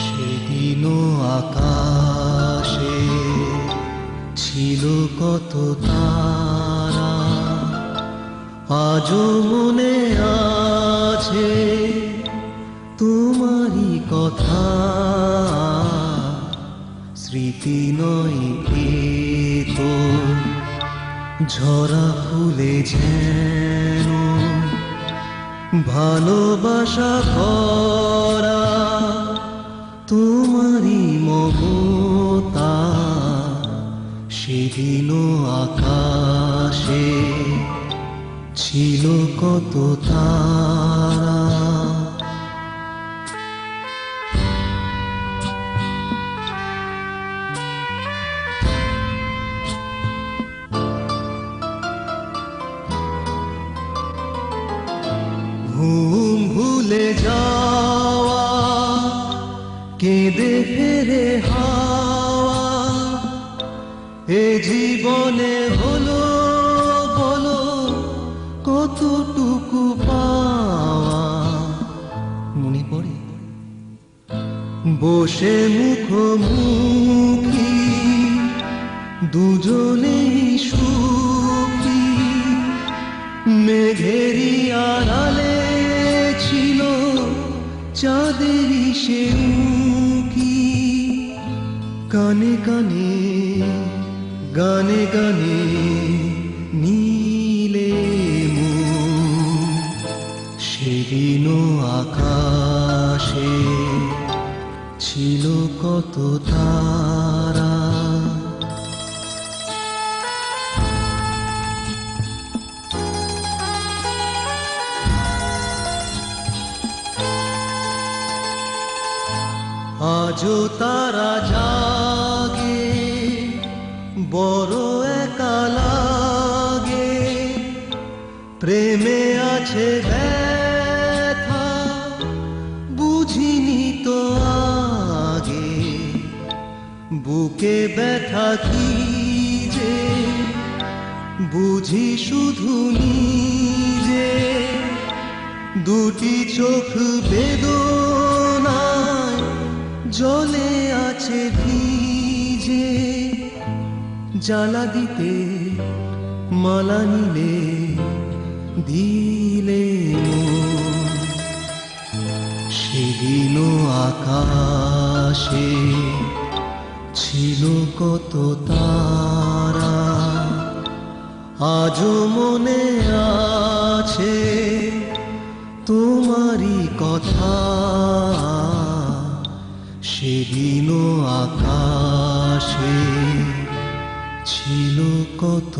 সেদিনও আকাশে ছিল কত তারা, আজও মনে আছে তোমারই কথা। স্মৃতি নয় তো, ঝরা ফুলে যেন ভালোবাসা করা তোমারই মমতা সেদিনও আকাশে ছিল কত তারা। ঘুম ভুলে যাওয়া কেঁদে ফেরে এ জীবনে হলো, বলো, কতটুকু পাওয়া? মনে পড়ে? বসে মুখোমুখি, দুজনেই সুখী। মেঘেরি আড়ালে ছিল চাঁদেরই সে কানে কানে গানে গানে নীলে সেদিনও আকাশে ছিল কত তারা। আজও তারা জাগে বড় একা লাগে। প্রেমে আছে ব্যথা, বুঝিনি তো আগে। বুকে ব্যথা কি যে, বুঝি শুধু নিজে। দুটি চোখ বেদনায় জলে আছে ভিজে জ্বালা দিতে মালা নিলে দিলে। সেদিনও আকাশে ছিল কত তারা, আজও মনে আছে তোমারই কথা সেদিনও আকাশে ছিল কত?